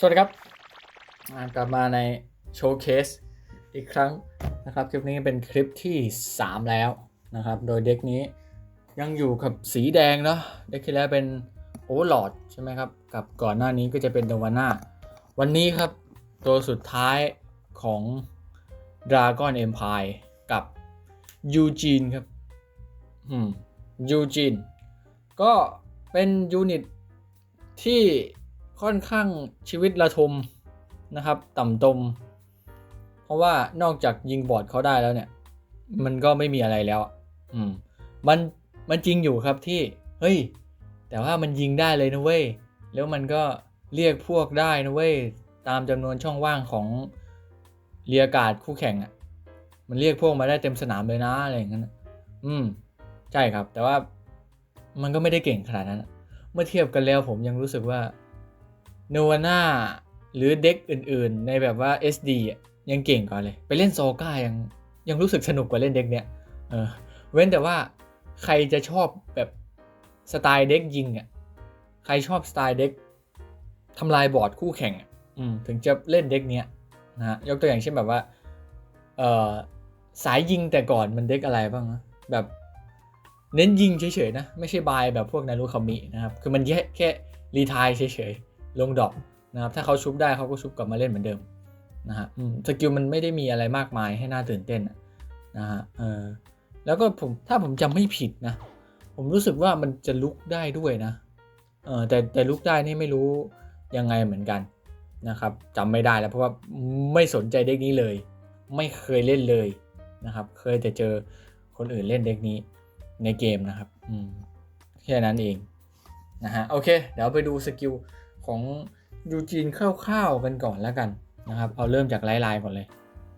สวัสดีครับ กลับมาในโชว์เคสอีกครั้งนะครับ คลิปนี้เป็นคลิปที่ 3 แล้วนะครับ โดยเด็กนี้ยังอยู่กับสีแดงเนาะเด็กที่แล้วเป็นโอเวอร์ลอดใช่ไหมครับ กับก่อนหน้านี้ก็จะเป็นดวาน่าวันนี้ครับ ตัวสุดท้ายของ Dragon Empire กับยูจีนครับอืมยูจีนก็เป็นยูนิตที่ ค่อนข้างชีวิตระทมนะครับ ต่ำตม เพราะว่านอกจากยิงบอดเขาได้แล้วเนี่ย มันก็ไม่มีอะไรแล้ว อืม มันมันจริงอยู่ครับที่ เฮ้ย แต่ว่ามันยิงได้เลยนะเว้ย แล้วมันก็เรียกพวกได้นะเว้ย ตามจำนวนช่องว่างของเรียกาศคู่แข่งอะ่ะ มันเรียกพวกมาได้เต็มสนามเลยนะอะไรอย่างนั้นอืม ใช่ครับ แต่ว่ามันก็ไม่ได้เก่งขนาดนั้น เมื่อเทียบกันแล้วผมยังรู้สึกว่า โนวาน่าหรือเด็กอื่นๆ ในแบบว่า SD ยังเก่งกว่าเลย ไปเล่นโซก้ายังยังรู้สึกสนุกกว่าเล่นเด็กเนี้ยเออเว้นแต่ว่าใครจะชอบแบบสไตล์เด็กยิงอะใครชอบสไตล์เด็กทำลายบอร์ดคู่แข่งอะอืมถึงจะเล่นเด็กเนี้ยนะฮะยกตัวอย่างเช่นแบบว่าเออสายยิงแต่ก่อนมันเด็กอะไรบ้างนะแบบเน้นยิงเฉยๆนะ ไม่ใช่บายแบบพวกนารุคามินะครับ คือมันแค่แค่รีทายเฉยๆ ลงดอกนะครับถ้าเขาชุบได้เขาก็ชุบกลับมาเล่นเหมือนเดิมนะฮะสกิลมันไม่ได้มีอะไรมากมายให้น่าตื่นเต้นนะฮะเออแล้วก็ผมถ้าผมจำไม่ผิดนะ ผมรู้สึกว่ามันจะลุกได้ด้วยนะเออแต่แต่ลุกได้นี่ไม่รู้ยังไงเหมือนกันนะครับจำไม่ได้แล้วเพราะว่าไม่สนใจเด็กนี้เลย ไม่เคยเล่นเลยนะครับ เคยแต่เจอคนอื่นเล่นเด็กนี้ในเกมนะครับอืมแค่นั้นเองนะฮะโอเค เดี๋ยวไปดูสกิล ของยูจีนคร่าวๆกันก่อนแล้วกันนะครับ เอาเริ่มจากไลน์ไลก่อนเลย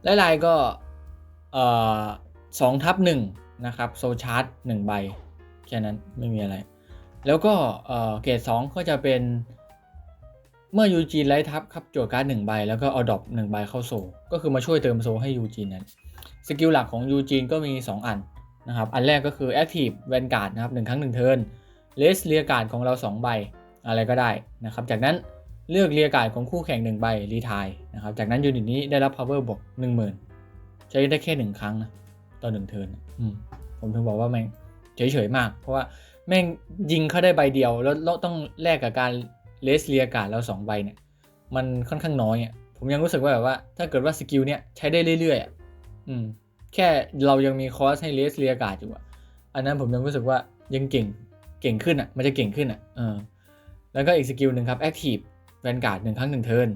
ไลน์ไลก็สองทับหนึ่งนะครับโซชาร์ตหนึ่งใบ แค่นั้นไม่มีอะไร แล้วก็เกรดสองก็จะเป็นเมื่อยูจีนไลท์ทับครับจั่วการ์ดหนึ่งใบ แล้วก็เอาดอปหนึ่งใบเข้าโซ ก็คือมาช่วยเติมโซให้ยูจีนนั้น สกิลหลักของยูจีนก็มี 2 อันนะครับ อันแรกก็คือ Active Vanguard นะครับหนึ่งครั้งหนึ่งเทิร์นเลสเรียการ์ดของเรา 2 ใบ อะไรก็ได้นะครับ จากนั้นเลือกเรียกาดของคู่แข่ง1ใบรีทายนะครับ จากนั้นยูนิตนี้ได้รับ power บวก10,000 ใช้ได้แค่ 1 ครั้งนะต่อ1เทิร์นผมถึงบอกว่าแม่งเฉยๆมาก เพราะว่าแม่งยิงเขาได้ใบเดียว แล้วเราต้องแลกกับการเลสเรียกาดแล้ว2ใบเนี่ยมันค่อนข้างน้อยอะผมยังรู้สึกว่าแบบว่า ถ้าเกิดว่าสกิลเนี้ยใช้ได้เรื่อยๆอะอืมแค่เรายังมีคอสให้เลสเรียกาดอยู่อะอันนั้นผมยังรู้สึกว่ายังเก่งเก่งขึ้นอะ มันจะเก่งขึ้นอะเออ แล้วก็อีกสกิลหนึ่งครับ Active Vanguard หนึ่งครั้งหนึ่งเทิร์น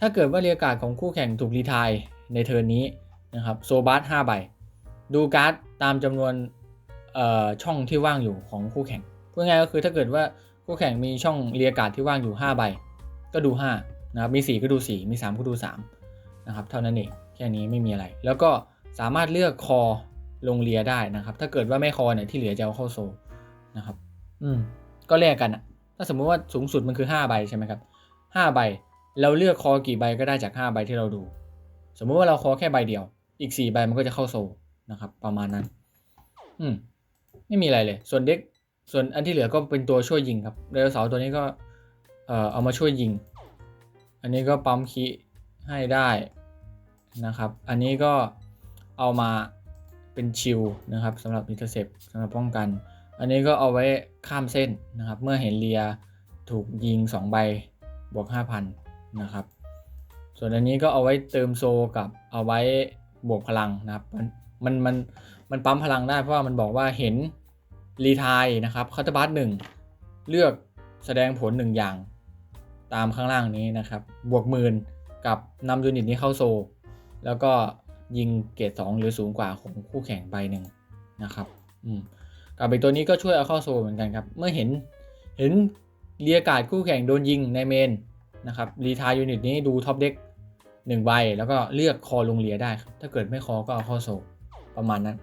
ถ้าเกิดว่าเรียการ์ดของคู่แข่งถูกรีทายในเทิร์นนี้นะครับโซบัสห้าใบ ดูการ์ดตามจำนวนเอ่อช่องที่ว่างอยู่ของคู่แข่งพูดง่ายก็คือถ้าเกิดว่าคู่แข่งมีช่องเรียการ์ดที่ว่างอยู่ 5 ใบ ก็ดู5นะครับมี 4 ก็ดู 4 มี 3 ก็ดู3นะครับเท่านั้นเองแค่นี้ไม่มีอะไร แล้วก็สามารถเลือกคอลงเรียได้นะครับ ถ้าเกิดว่าไม่คอเนี่ยที่เหลือจะเอาเข้าโซนะครับ อืมก็แลกกันอะ ถ้าสมมุติว่าสูงสุดมันคือ 5 ใบใช่ไหมครับ5ใบเราเลือกคอกี่ใบก็ได้จาก 5 ใบที่เราดู สมมุติว่าเราคอแค่ใบเดียว อีก 4 ใบมันก็จะเข้าโซนะครับ ประมาณนั้น อืมไม่มีอะไรเลย ส่วนเด็กส่วนอันที่เหลือก็เป็นตัวช่วยยิงครับไดโนเสาร์ตัวนี้ก็เอ่อเอามาช่วยยิง อันนี้ก็ปั๊มคีให้ได้นะครับ อันนี้ก็เอามาเป็นชิลนะครับสำหรับอินเตอร์เซปสำหรับป้องกัน อันนี้ก็เอาไว้ข้ามเส้นนะครับ เมื่อเห็นเรียถูกยิง 2 ใบบวก 5,000 นะครับ ส่วนอันนี้ก็เอาไว้เติมโซกับเอาไว้บวกพลังนะครับ มันมันมันปั๊มพลังได้เพราะว่ามันบอกว่าเห็นรีทายนะครับคาตบัสหนึ่งเลือกแสดงผลหนึ่งอย่าง ตามข้างล่างนี้นะครับ บวกหมื่นกับนำยูนิตนี้เข้าโซ แล้วก็ยิงเกรด2หรือสูงกว่าของคู่แข่งใบหนึ่งนะครับ อืม กับอีกตัวนี้ก็ช่วยเอาเข้าโซเหมือนกันครับ เมื่อเห็นเห็นเรียกาดคู่แข่งโดนยิงในเมนนะครับรีทายยูนิตนี้ดูท็อปเด็กหนึ่งใบแล้วก็เลือกคอลงเรียได้ครับ ถ้าเกิดไม่คอก็เอาเข้าโซประมาณนั้น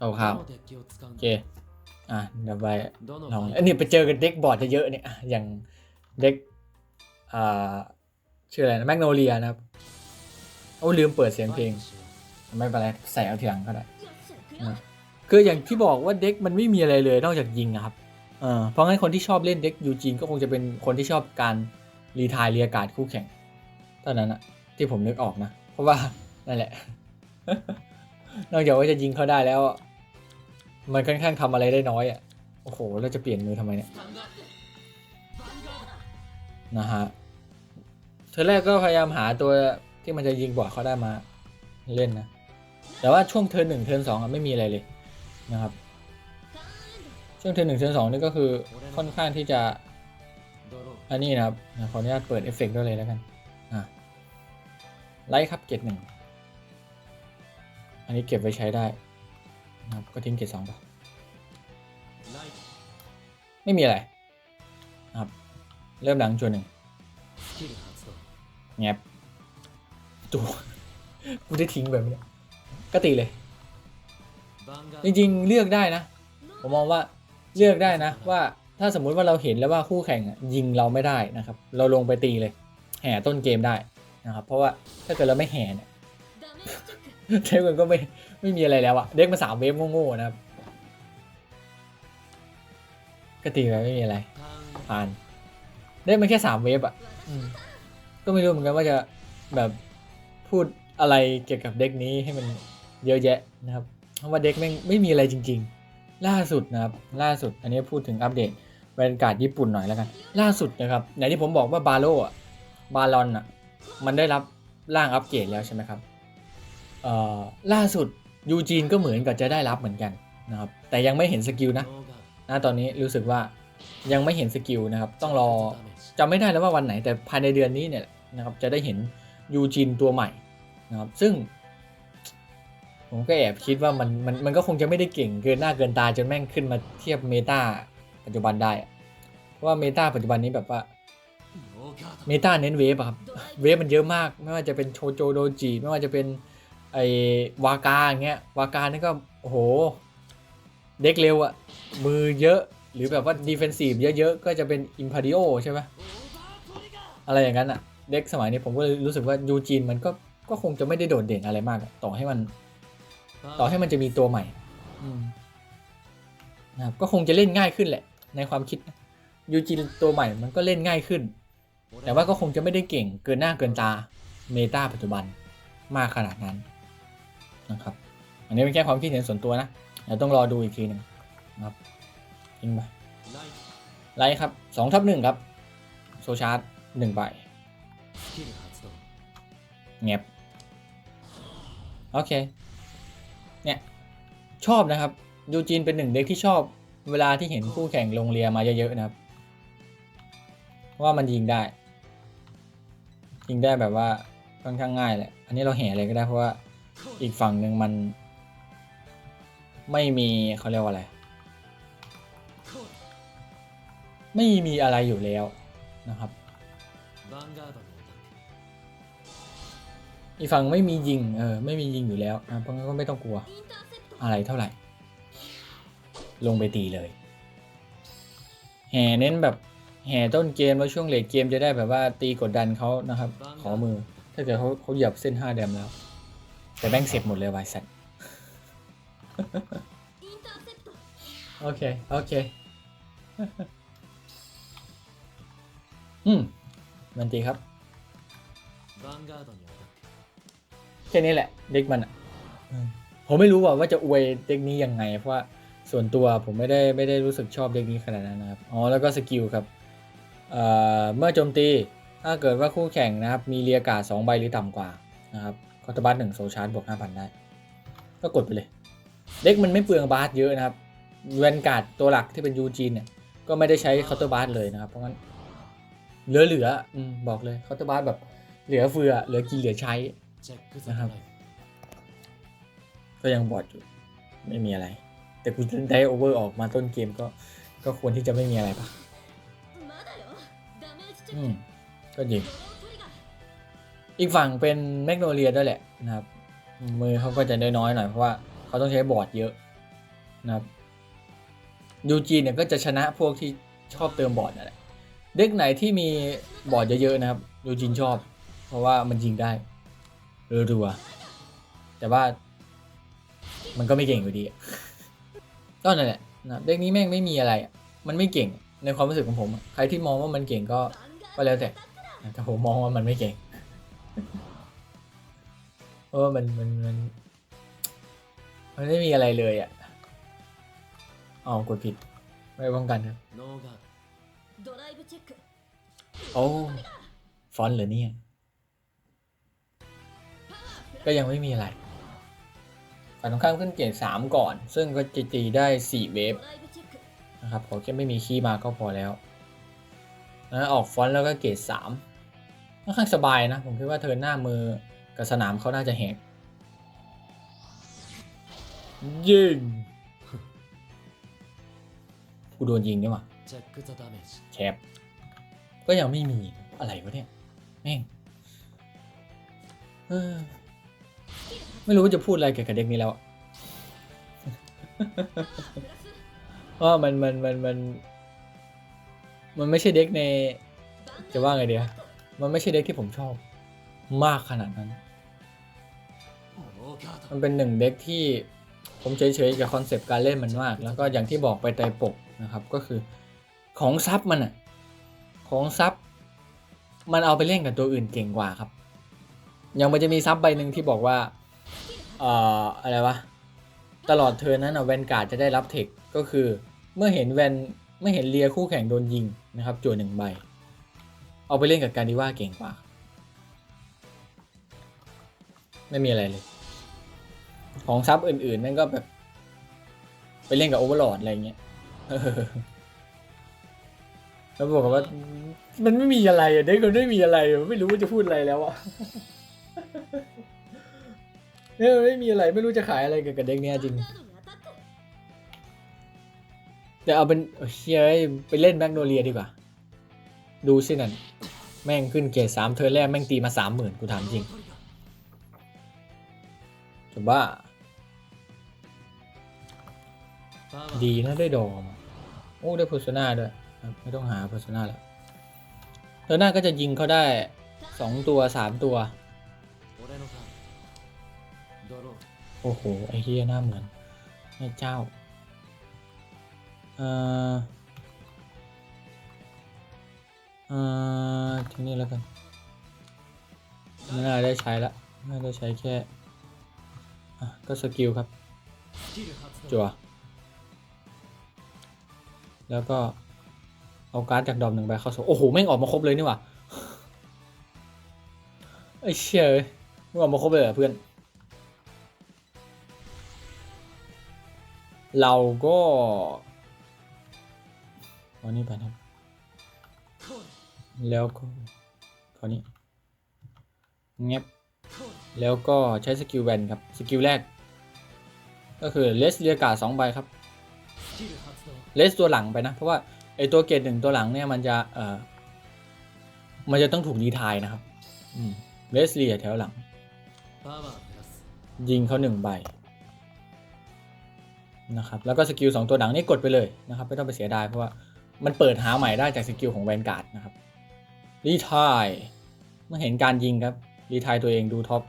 คร่าวๆโอเคอะเดี๋ยวไปลองอันนี้ไปเจอกันเด็กบอร์ดเยอะเนี่ยอย่างเด็กอ่าชื่ออะไรนะแมกโนเลียนะครับโอ้ลืมเปิดเสียงเพลง ไม่เป็นไรใส่เอาเทีหลังก็ได้ คืออย่างที่บอกว่าเด็กมันไม่มีอะไรเลยนอกจากยิงครับเออเพราะงั้นคนที่ชอบเล่นเด็กยูจีนก็คงจะเป็นคนที่ชอบการรีทายเรียการคู่แข่งเท่านั้นอะที่ผมนึกออกนะ เพราะว่านั่นแหละ นอกจากว่าจะยิงเขาได้แล้ว มันค่อนข้างทำอะไรได้น้อยอะโอ้โหเราจะเปลี่ยนมือทำไมเนี่ยนะฮะเธอแรกก็พยายามหาตัวที่มันจะยิงบอดเขาได้มาเล่นนะ แต่ว่าช่วงเทิร์นหนึ่งเทิร์นสองไม่มีอะไรเลย นะครับ ช่วงเทิร์นหนึ่งเทิร์นสองนี่ก็คือค่อนข้างที่จะ อันนี้นะครับขออนุญาตเปิดเอฟเฟกต์ด้วยเลยแล้วกันอะไลท์ครับเกตหนึ่งอันนี้เก็บไว้ใช้ได้นะครับก็ทิ้งเกตสองไปไม่มีอะไรนะครับ เริ่มหลังจวนหนึ่งแงบตัวกูได้ทิ้งแบบนี้ก็ตีเลย จริงๆเลือกได้นะ ผมมองว่าเลือกได้นะ ว่าถ้าสมมุติว่าเราเห็นแล้วว่าคู่แข่งยิงเราไม่ได้นะครับ เราลงไปตีเลย แห่ต้นเกมได้นะครับ เพราะว่าถ้าเกิดเราไม่แห่เนี่ยเด็กมันก็ไม่ไม่มีอะไรแล้วอะเด็กมาสามเวฟโง่ๆนะครับก็ตีไปไม่มีอะไรผ่าน ได้มาแค่สามเวฟอะก็ไม่รู้เหมือนกันว่าจะแบบพูดอะไรเกี่ยวกับเด็กนี้ให้มันเยอะแยะนะครับ เพราะว่าเด็กแม่งไม่มีอะไรจริง ๆ ล่าสุดนะครับล่าสุดอันนี้พูดถึงอัปเดตบรรยากาศญี่ปุ่นหน่อยแล้วกัน ล่าสุดนะครับไหนที่ผมบอกว่าบาโลอะบาลอนอะมันได้รับร่างอัปเกรดแล้วใช่ไหมครับเอ่อล่าสุดยูจีนก็เหมือนกับจะได้รับเหมือนกันนะครับแต่ยังไม่เห็นสกิลนะณตอนนี้รู้สึกว่ายังไม่เห็นสกิลนะครับต้องรอจำไม่ได้แล้วว่าวันไหนแต่ภายในเดือนนี้เนี่ยนะครับจะได้เห็นยูจินตัวใหม่นะครับซึ่ง ผมก็แอบคิดว่ามันมันมันก็คงจะไม่ได้เก่งเกินหน้าเกินตาจนแม่งขึ้นมาเทียบเมตาปัจจุบันได้เพราะว่าเมตาปัจจุบันนี้แบบว่าเมตาเน้นเวฟอะครับเวฟมันเยอะมาก ไม่ว่าจะเป็นโชโจโดจิไม่ว่าจะเป็นไอวากาอย่างเงี้ยวากานี่ก็โอ้โห เด็กเร็วอะมือเยอะหรือแบบว่าดีเฟนซีฟเยอะๆ ก็จะเป็นอิมพ r ดิโอใช่ไหมอะไรอย่างนั้นอะเด็กสมัยนี้ผมก็เลยรู้สึกว่ายูจีนมันก็ก็คงจะไม่ได้โดดเด่นอะไรมาก ต่อให้มัน ต่อให้มันจะมีตัวใหม่อืมนะครับก็คงจะเล่นง่ายขึ้นแหละ ในความคิดนะยูจีนตัวใหม่มันก็เล่นง่ายขึ้น แต่ว่าก็คงจะไม่ได้เก่งเกินหน้าเกินตาเมตาปัจจุบันมากขนาดนั้นนะครับ อันนี้เป็นแค่ความคิดเห็นส่วนตัวนะเดี๋ยวต้องรอดูอีกทีหนึ่งนะครับทิ้งไปไลท์ครับสองทับหนึ่งครับ โซชาร์จหนึ่งใบเงียบโอเคเนี่ย ชอบนะครับยูจีนเป็นหนึ่งเด็กที่ชอบเวลาที่เห็นคู่แข่งลงเรียมาเยอะๆนะครับเพราะว่ามันยิงได้ ยิงได้แบบว่าค่อนข้างง่ายแหละอันนี้เราแห่อะไรก็ได้เพราะว่าอีกฝั่งหนึ่งมัน ไม่มีเขาเรียกว่าอะไร ไม่มีอะไรอยู่แล้วนะครับอีกฝั่งไม่มียิงเออไม่มียิงอยู่แล้วนะเพราะงั้นก็ไม่ต้องกลัว อะไรเท่าไหร่ ลงไปตีเลย แห่เน้นแบบแห่ต้นเกมแล้วช่วงเลทเกมจะได้แบบว่าตีกดดันเขานะครับ ขอมือ ถ้าเกิดเขาเขาเหยียบเส้นห้าแดมแล้ว แต่แม่งเสร็จหมดเลยไวสัตว์โอเค โอเค อืม มันจริงครับ แค่นี้แหละ เด็กมันอะ ผมไม่รู้ว่าว่าจะอวยเด็กนี้ยังไง เพราะว่าส่วนตัวผมไม่ได้ไม่ได้รู้สึกชอบเด็กนี้ขนาดนั้นนะครับ อ๋อแล้วก็สกิลครับเอ่อเมื่อโจมตีถ้าเกิดว่าคู่แข่งนะครับมีเรียกาสองใบหรือต่ำกว่านะครับคอร์ตบัสหนึ่งโซชาร์จบวกห้าพันได้ ก็กดไปเลย เด็กมันไม่เปลืองบาสเยอะนะครับแวนการ์ดตัวหลักที่เป็นยูจีนเนี่ยก็ไม่ได้ใช้คาน์เตอร์บาสเลยนะครับ เพราะงั้นเหลือๆอืมบอกเลยคาน์เตอร์บาสแบบเหลือเฟือเหลือกินเหลือใช้นะครับ ก็ยังบอดอยู่ไม่มีอะไร แต่กูได้โอเวอร์ออกมาต้นเกมก็ก็ควรที่จะไม่มีอะไรปะอืมก็ยิงอีกฝั่งเป็นแมกโนเลียด้วยแหละนะครับ มือเขาก็จะน้อยๆหน่อยเพราะว่าเขาต้องใช้บอร์ดเยอะนะครับยูจีเนี่ยก็จะชนะพวกที่ชอบเติมบอร์ดนั่นแหละเด็กไหนที่มีบอร์ดเยอะๆนะครับยูจีนชอบ เพราะว่ามันยิงได้รัวๆแต่ว่า มันก็ไม่เก่งอยู่ดีก็นั่นแหละนะเด็กนี้แม่งไม่มีอะไร มันไม่เก่งในความรู้สึกของผม ใครที่มองว่ามันเก่งก็ก็แล้วแต่แต่ผมมองว่ามันไม่เก่งเพราะมันมันมันมันไม่มีอะไรเลยอะอ๋อกดผิด ไม่ป้องกันครับโอ้ฟอนเหรอเนี่ยก็ยังไม่มีอะไร ฝ่ายตรงข้ามขึ้นเกรดมก่อน ซึ่งก็จะตีได้สี่เวฟนะครับขอแค่ไม่มีขี้มาก็พอแล้วนะออกฟอนแล้วก็เกรดมค่อนข้างสบายนะ ผมคิดว่าเธอหน้ามือกับสนามเขาน่าจะแหกยิงกูโดนยิงนี่หว่าแคปก็ยังไม่มีอะไรวะเนี่ยแม่ง ไม่รู้ว่าจะพูดอะไรเกี่ยวกับเด็กนี้แล้วว่ามันมันมันมัน มันไม่ใช่เด็กใน จะว่าไงเดียมันไม่ใช่เด็กที่ผมชอบ มากขนาดนั้น มันเป็นหนึ่งเด็กที่ผมเฉยๆกับคอนเซปต์การเล่นมันมาก แล้วก็อย่างที่บอกไปใจปกนะครับ ก็คือของซับมันอะของซับมันเอาไปเล่นกับตัวอื่นเก่งกว่าครับ ยังมันจะมีซับใบหนึ่งที่บอกว่า เอ่ออะไรวะ ตลอดเทิร์นนั้นอะแวนการ์ดจะได้รับเทคก็คือ เมื่อเห็นแวนเมื่อเห็นเลียคู่แข่งโดนยิงนะครับจั่วหนึ่งใบ เอาไปเล่นกับการดีว่าเก่งกว่า ไม่มีอะไรเลย ของซับอื่นๆแม่งก็แบบ ไปเล่นกับโอเวอร์ลอดอะไรเงี้ยแล้วบอกว่า มันไม่มีอะไรอะเด็กมันไม่มีอะไร ไม่รู้ว่าจะพูดอะไรแล้วอะ เนี่ยไม่มีอะไรไม่รู้จะขายอะไรเกี่กับเด็กเนี่ยจริง แต่เอาเป็นเฮ้ยไปเล่นแมกโนเลียดีกว่า ดูสินั่น แม่งขึ้นเกรดสามเธอแรกแม่งตีมาสามหมื่นกูถามจริงจะบ้า ดีนะได้ดอมโอ้ได้พอร์โซนาด้วย ไม่ต้องหาพอร์โซนาแล้วเธอหน้าก็จะยิงเขาได้สองตัวสามตัว โอ้โห ไอ้เฮียหน้าเหมือนแม่เจ้า เอ่อ เอ่อที่นี่แล้วกันไม่น่าได้ใช้ละน่าได้ใช้แค่ก็สกิลครับ จั่ว แล้วก็ เอาการ์ดจากดอมหนึ่งใบเข้าโซโอ้โห แม่งออกมาครบเลยนี่หว่าไอ้เชี่ยมึงออกมาครบเลยเหรอเพื่อน เราก็เอานี้ไปนะแล้วก็คราวนี้เงียบแล้วก็ใช้สกิลแวนครับ สกิลแรก ก็คือเลสเรียกาสองใบครับ เลสตัวหลังไปนะ เพราะว่าไอตัวเกตหนึ่งตัวหลังเนี่ยมันจะเอ่อมันจะต้องถูกดีทายนะครับเลสเรียแถวหลัง ยิงเขาหนึ่งใบ นะครับแล้วก็สกิล2ตัวดังนี่กดไปเลยนะครับไม่ต้องไปเสียดายเพราะว่ามันเปิดหาใหม่ได้จากสกิลของแวนการ์ดนะครับรีทายเมื่อเห็นการยิงครับรีทายตัวเองดูท็อป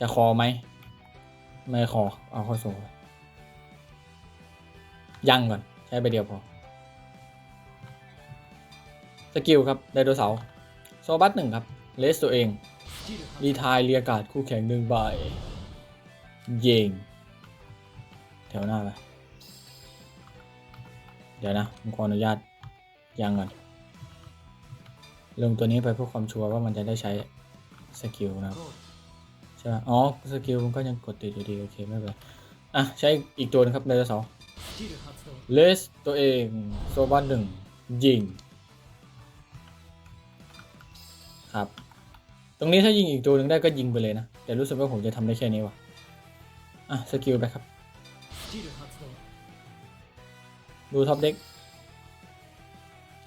จะคอไหมไม่คอเอาคอโซยังก่อนใช้ไปเดียวพอสกิลครับได้ตัวเสาโซบัสหนึ่งครับเลสตัวเองรีทายเรียกาดคู่แข่งหนึ่งใบเยง แถวหน้าไป เดี๋ยวนะ ผมขออนุญาตยังก่อนลงตัวนี้ไปเพื่อความชัวร์ว่ามันจะได้ใช้สกิลนะใช่ป่ะอ๋อ สกิลมันก็ยังกดติดอยู่ดี โอเคไม่เป็นอะ ใช้อีกตัวนะครับในตัวสองเลสตัวเองโซบ้านหนึ่งยิง ครับ ตรงนี้ถ้ายิงอีกตัวหนึ่งได้ก็ยิงไปเลยนะ แต่รู้สึกว่าผมจะทำได้แค่นี้วะอะ สกิลไปครับ ดูท็อปเด็ก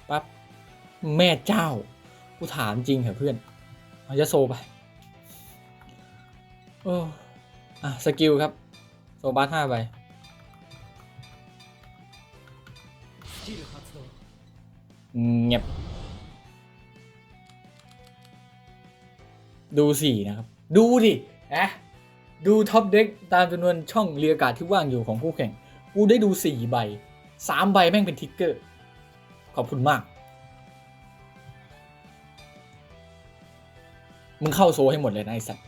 ปั๊บแม่เจ้า กูถามจริงเหรอเพื่อนเอาจะโซไปโอ้อะสกิลครับ โซบัสห้าไปเงียบดูสี่นะครับ ดูดินะ ดูท็อปเด็กตามจำนวนช่องเรียกาศที่ว่างอยู่ของคู่แข่ง กูได้ดู 4 ใบ 3 ใบแม่งเป็นทิกเกอร์ ขอบคุณมาก มึงเข้าโซให้หมดเลยนะไอสัตว์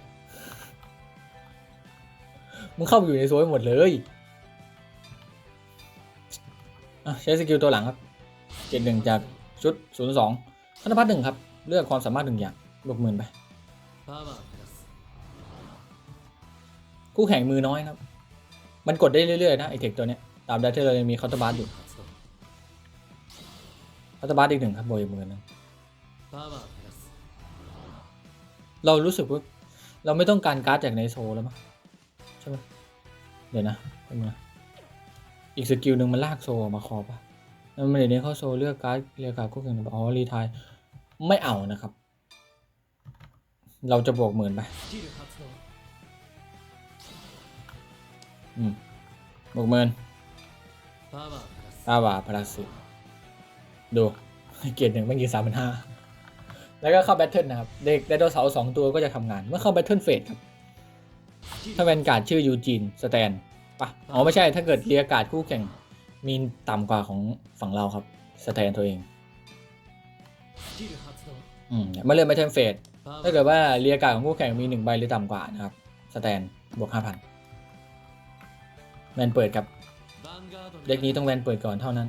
มึงเข้าอยู่ในโซให้หมดเลยใช้สกิลตัวหลังครับเด็ดหนึ่งจากชุดศูนย์สองธนพัฒน์หนึ่งครับ เลือกความสามารถหนึ่งอย่างบวกหมื่นไป คู่แข่งมือน้อยครับ มันกดได้เรื่อยๆนะไอเทคตัวเนี้ยตามได้ที่เรายังมีคอร์ตบาร์อยู่คอร์ตบาร์อีกหนึ่งครับโบยมือนะเรารู้สึกว่าเราไม่ต้องการการ์ดจากในโซแล้วมั้งใช่ไหมเดี๋ยวนะเป็นไงอีกสกิลหนึ่งมันลากโซมาคอปะนั่นมันเดี๋ยวนี้เขาโซเลือกการ์ดเลือกการ์ดคู่แข่งอ๋อรีทายไม่เอานะครับ เราจะบวกหมื่นไป หกหมื่นตาวาพลัสสิดูเกียรติหนึ่งไม่ยืนสามพันห้าแล้วก็เข้าแบทเทิลนะครับ เด็กไดโนเสาร์สองตัวก็จะทำงาน เมื่อเข้าแบทเทิลเฟสครับ ถ้าเป็นการชื่อยูจีนสแตนปะอ๋อไม่ใช่ถ้าเกิดเรียกกาศคู่แข่งมีต่ำกว่าของฝั่งเราครับ สแตนตัวเองอืมเมื่อเล่นแบทเทิลเฟสถ้าเกิดว่าเรียกกาศของคู่แข่งมีหนึ่งใบหรือต่ำกว่านะครับ สแตนบวกห้าพัน แวนเปิดครับ เด็กนี้ต้องแวนเปิดก่อนเท่านั้น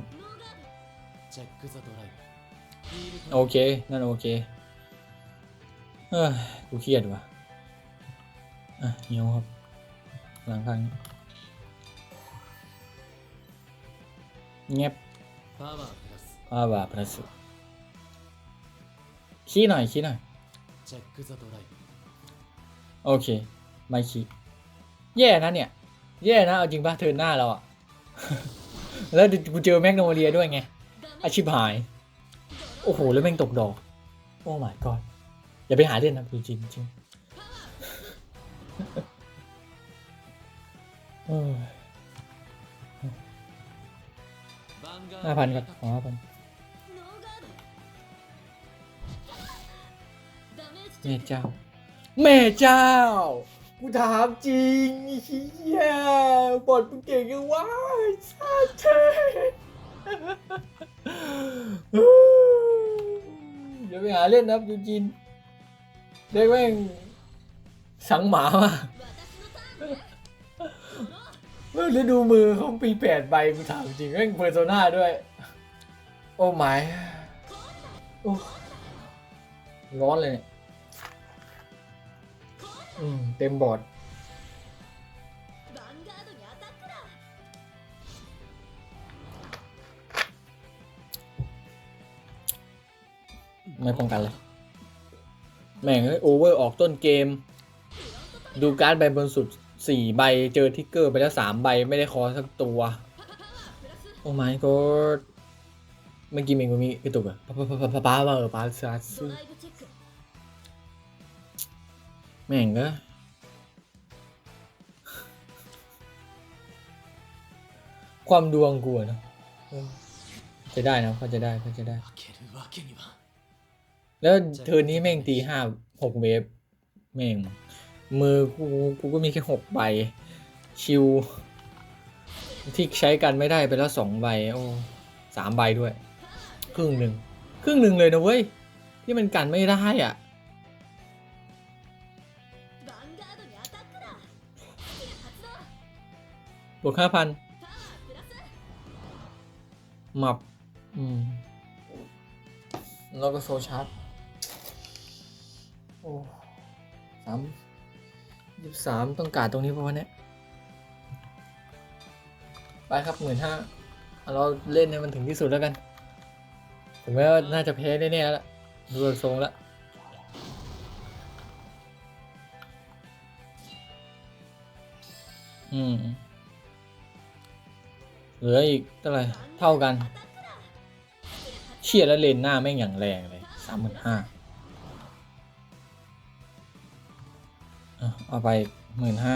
โอเค นั่นโอเค เออกูเครียดว่ะอะเหี่ยวครับ หลังครั้งเงียบพาบาพลัสขี้หน่อยขี้หน่อย โอเค ไม่ขี้แย่นะเนี่ย แย่นะเอาจริงปะเทินหน้าเราอะ แล้วกูเจอแมกโนเลียด้วยไง อาชีพหาย โอ้โห แล้วแม่งตกดอก โอ้ my god อย่าไปหาเล่นนะจริงจริงห้าพันก่อนขอห้าพันแม่เจ้า แม่เจ้า กูถามจริงเฮียบอดมึงเก่งยังวะชาเชอย่าไปหาเล่นนะครับยูจินเด็กแม่งสังหมามาเมื่อฤดูมือเขาปีแปดใบกูถามจริงแม่งเพอร์โซนาด้วย โอ้ไม่โอ้ร้อนเลยเนี่ย อืมเต็มบอร์ดไม่ป้องกันเลย แม่งโอเวอร์ออกต้นเกม ดูการ์ดใบบนสุดสี่ใบเจอทิกเกอร์ไปแล้วสามใบไม่ได้คอสักตัว โอ้ my god เมื่อกี้มีกูมีกระตุกอะป้าป้าป้าป้าป้าป้าเออป้าซาซึ แม่งก็ความดวงกูอะเนอะเออจะได้นะเขาจะได้เขาจะได้ 負けるわけには แล้วเทอร์นนี้แม่งตีห้าหกเวฟแม่ง มือกูกูก็มีแค่หกใบ ชิว ที่ใช้กันไม่ได้ไปแล้วสองใบ โอ้สามใบด้วย ครึ่งหนึ่งครึ่งหนึ่งเลยนะเว้ย ที่มันกันไม่ได้อ่ะ บวกห้าพันหมับ อืมแล้วก็โซชาร์ปโอ้สามยี่สามต้องการตรงนี้เพราะว่าเนี้ยไปครับหมื่นห้าเราเล่นให้มันถึงที่สุดแล้วกัน ถึงแม้ว่าน่าจะแพ้แน่ๆแล้วล่ะดูทรงแล้วอืม เหลืออีกเท่าไหร่เท่ากัน เชียร์แล้วเลนหน้าแม่งอย่างแรงเลยสามหมื่นห้าเอาไปหมื่นห้า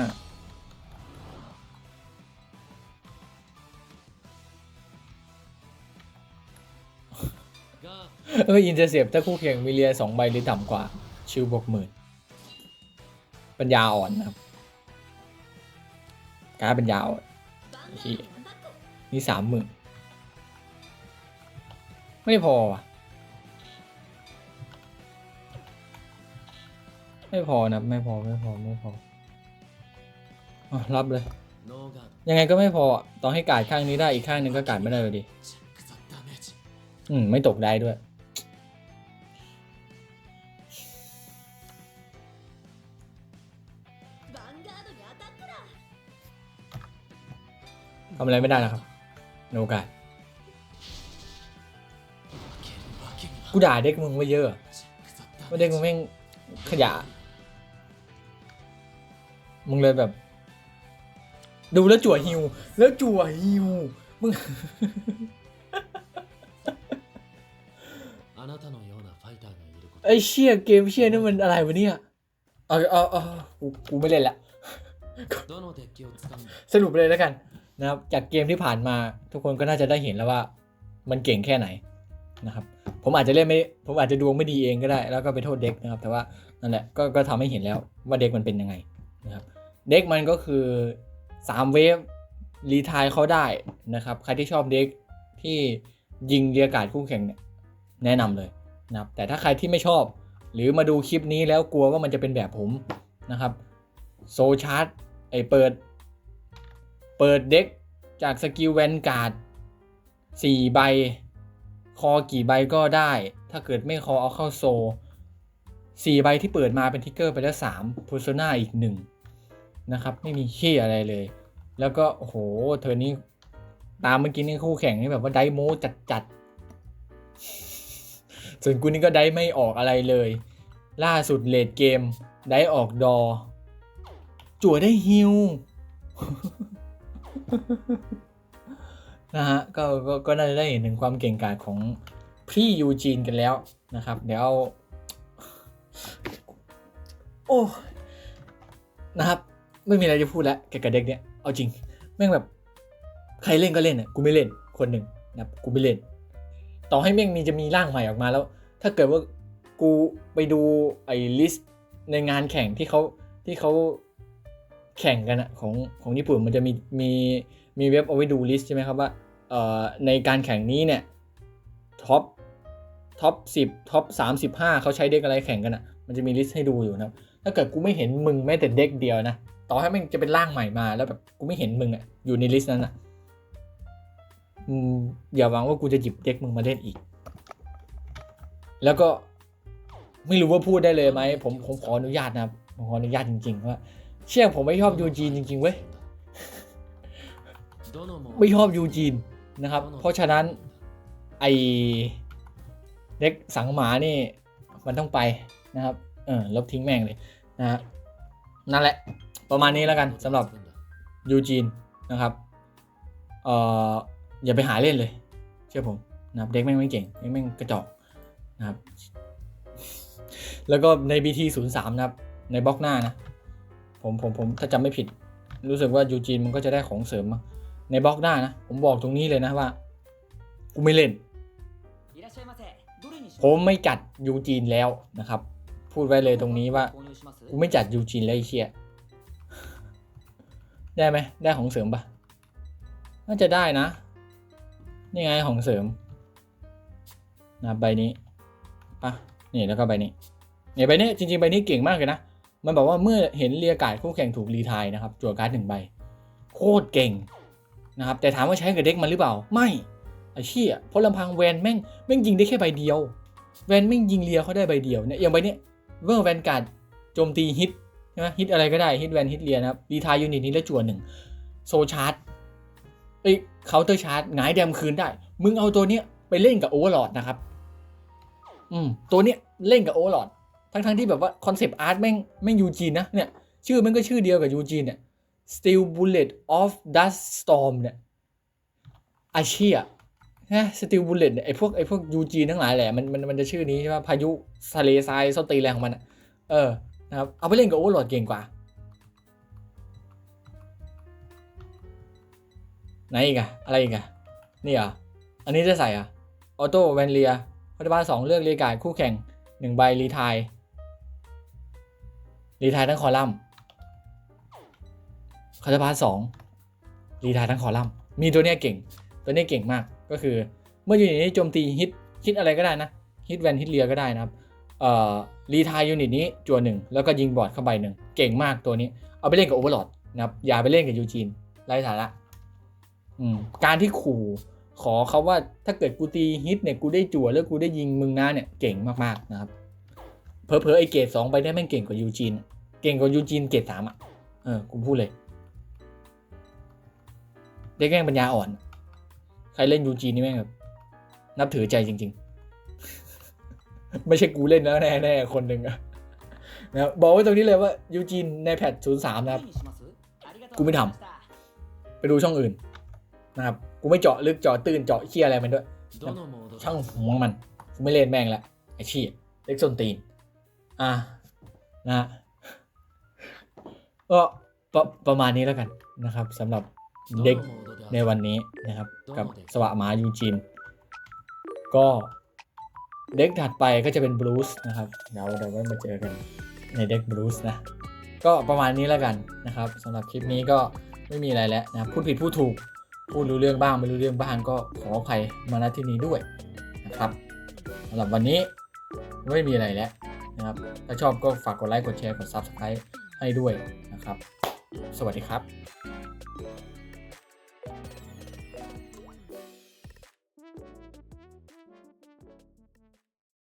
เอออินเตอร์เซปถ้าคู่แข่งมีเรียสองใบหรือต่ำกว่า ชิวบวกหมื่นปัญญาอ่อนนะครับการปัญญาอ่อน มีสามหมื่นไม่พอวะไม่พอนะไม่พอไม่พอไม่พออรับเลย ยังไงก็ไม่พอต้องให้กาดข้างนี้ได้อีกข้างหนึ่งก็กาดไม่ได้เลยดิอืม ไม่ตกได้ด้วยทำอะไรไม่ได้นะครับ โนกากูด่าเด็กมึงไว้เยอะว่าเด็กมึงแม่งขยะ มึงเลยแบบ ดูแล้วจั่วฮิว แล้วจั่วฮิว มึงไอ้เชี่ยเกมเชี่ยนี่มันอะไรวะเนี่ยเอาเอาเอากูไม่เล่นละสรุปเลยแล้วกัน นะครับจากเกมที่ผ่านมาทุกคนก็น่าจะได้เห็นแล้วว่ามันเก่งแค่ไหนนะครับผมอาจจะเล่นไม่ผมอาจจะดวงไม่ดีเองก็ได้ แล้วก็ไปโทษเด็กนะครับ แต่ว่านั่นแหละก็ก็ทำให้เห็นแล้วว่าเด็กมันเป็นยังไงนะครับเด็กมันก็คือ 3 เวฟรีทายเขาได้นะครับ ใครที่ชอบเด็กที่ยิงเรียการคู่แข่งเนี่ยแนะนำเลยนะครับแต่ถ้าใครที่ไม่ชอบ หรือมาดูคลิปนี้แล้วกลัวว่ามันจะเป็นแบบผมนะครับโซชาร์ตไอเปิด เปิดเด็กจากสกิลแวนการ์ดสี่ใบ คอกี่ใบก็ได้ ถ้าเกิดไม่คอเอาเข้าโซสี่ใบที่เปิดมาเป็นทิกเกอร์ไปแล้วสามโพโซนาอีกหนึ่งนะครับ ไม่มีขี้อะไรเลย แล้วก็โอ้โห เธอนี้ตามเมื่อกี้นี่คู่แข่งนี่แบบว่าไดโมจัดจัดๆส่วนกูนี่ก็ได้ไม่ออกอะไรเลย ล่าสุดเลดเกม ได้ออกดอ จั่วได้ฮิว นะฮะก็ก็ก็น่าจะได้เห็นถึงความเก่งกาจของพี่ยูจีนกันแล้วนะครับ เดี๋ยว โอ้นะครับ ไม่มีอะไรจะพูดแล้วเกี่ยวกับเด็กเนี่ยเอาจริง แม่งแบบ ใครเล่นก็เล่นอะกูไม่เล่นคนหนึ่งนะกูไม่เล่น ต่อให้แม่งมีจะมีร่างใหม่ออกมาแล้ว ถ้าเกิดว่ากูไปดูไอ้ลิสต์ในงานแข่งที่เขาที่เขา แข่งกันอะของของญี่ปุ่นมันจะมีมีมีเว็บเอาไว้ดูลิสต์ใช่ไหมครับว่าเอ่อในการแข่งนี้เนี่ยท็อปท็อปสิบท็อปสามสิบห้าเขาใช้เด็กอะไรแข่งกันอะมันจะมีลิสต์ให้ดูอยู่นะถ้าเกิดกูไม่เห็นมึงแม้แต่เด็กเดียวนะต่อให้มันจะเป็นร่างใหม่มาแล้วแบบกูไม่เห็นมึงอะอยู่ในลิสต์นั้นอะอืมอย่าหวังว่ากูจะหยิบเด็กมึงมาเล่นอีก แล้วก็ไม่รู้ว่าพูดได้เลยไหมผมผมขออนุญาตนะครับผมขออนุญาตจริงๆว่า เชี่ยผมไม่ชอบยูจีนจริงๆเว้ยไม่ชอบยูจีนนะครับ เพราะฉะนั้นไอเด็กสังหมานี่ มันต้องไปนะครับ เออลบทิ้งแม่งเลยนะนั่นแหละ ประมาณนี้แล้วกันสำหรับยูจีนนะครับเอ่ออย่าไปหาเล่นเลย เชื่อผมนะเด็กแม่งไม่เก่งแม่งกระจอกนะครับ แล้วก็ในบีทีศูนย์สามนะครับ ในบล็อกหน้านะ ผมผมผมถ้าจำไม่ผิด รู้สึกว่ายูจีนมันก็จะได้ของเสริมในบล็อกหน้านะ ผมบอกตรงนี้เลยนะว่า กูไม่เล่น ผมไม่จัดยูจีนแล้วนะครับ พูดไว้เลยตรงนี้ว่า กูไม่จัดยูจีนแล้วไอ้เชี่ยได้ไหมได้ของเสริมปะน่าจะได้นะ นี่ไงของเสริมนะใบนี้ปะนี่แล้วก็ใบนี้เนี่ยใบนี้จริงๆใบนี้เก่งมากเลยนะ มันบอกว่าเมื่อเห็นเรียการ์ดคู่แข่งถูกรีทายนะครับจั่วการ์ดหนึ่งใบ โคตรเก่งนะครับ แต่ถามว่าใช้กับเด็กมันหรือเปล่า ไม่ไอ้เชี่ยเพราะลำพังแวนแม่งแม่งยิงได้แค่ใบเดียว แวนแม่งยิงเลียเขาได้ใบเดียวเนี่ยอย่างใบเนี้ยเมื่อแวนการ์ดโจมตีฮิตใช่ไหมฮิตอะไรก็ได้ฮิตแวนฮิตเลียนะครับรีทายยูนิตนี้แล้วจั่วหนึ่งโซชาร์จเอ้เคาน์เตอร์ชาร์จหงายแดมคืนได้ มึงเอาตัวเนี้ยไปเล่นกับโอเวอร์ลอดนะครับ อืมตัวเนี้ยเล่นกับโอเวอร์ลอด ทั้งทั้งๆที่แบบว่าคอนเซปต์อาร์ตแม่งแม่งยูจีนนะเนี่ยชื่อมันก็ชื่อเดียวกับยูจีนเนี่ย Steel Bullet of Dust Storm เนี่ยอาเชียนะสติลบุลเลตเนี่ยไอพวกไอพวกยูจีทั้งหลายแหละมันมันมันจะชื่อนี้ใช่ป่ะพายุทะเลทรายสตีแรงของมันอะเออนะครับเอาไปเล่นกับโอเวอร์ลอดเก่งกว่าไหนอีกอะอะไรอีกอะนี่อะอันนี้จะใส่อะออโต้แวนเลียพัฒบาลสองเลือกเรียการดคู่แข่งหนึ่งใบรีทาย รีทายทั้งคอลัมน์พัฒบาลสองรีทายทั้งคอลัมน์มีตัวเนี้ยเก่ง ตัวเนี้ยเก่งมากก็คือ เมื่ออยู่ในนี้โจมตีฮิตฮิตอะไรก็ได้นะฮิตแวนฮิตเลียก็ได้นะครับเอ่อรีทายยูนิตนี้จัวหนึ่งแล้วก็ยิงบอร์ดเข้าไปหนึ่งเก่งมากตัวนี้ เอาไปเล่นกับโอเวอร์ลอดนะครับอย่าไปเล่นกับยูจีนไร้สาระอืมการที่ขู่ขอเขาว่าถ้าเกิดกูตีฮิตเนี่ยกูได้จั่วแล้วกูได้ยิงมึงนะเนี่ยเก่งมากๆนะครับ เพอเพอไอเกรดสองไปได้แม่งเก่งกว่ายูจีน เก่งกว่ายูจีนเกรดสามอะ เออ กูพูดเลย ได้แม่งปัญญาอ่อน ใครเล่นยูจีนนี่แม่งแบบนับถือใจจริง ๆ ไม่ใช่กูเล่นแล้วแน่ๆคนหนึ่งอะนะบอกไว้ตรงนี้เลยว่ายูจีนในแพทศูนย์สามนะครับ กูไม่ทำไปดูช่องอื่นนะครับ กูไม่เจาะลึกเจาะตื้นเจาะเชี่ยอะไรมันด้วย ช่างหัวมัน กูไม่เล่นแม่งละไอ้เชี่ยเล็กส้นตีน อะนะก็ประประมาณนี้แล้วกันนะครับสำหรับเด็กในวันนี้นะครับ กับสวะหมายูจิน ก็เด็กถัดไปก็จะเป็นบลูส์นะครับเดี๋ยวเดี๋ยวไว้มาเจอกันในเด็กบลูส์นะ ก็ประมาณนี้แล้วกันนะครับสำหรับคลิปนี้ก็ไม่มีอะไรแล้วนะพูดผิดพูดถูกพูดรู้เรื่องบ้างไม่รู้เรื่องบ้างก็ขออภัยมาณที่นี้ด้วยนะครับสำหรับวันนี้ไม่มีอะไรแล้ว นะครับ ถ้าชอบก็ฝากกดไลค์ กดแชร์ กดซับสไคร b e ให้ด้วยนะครับ สวัสดีครับ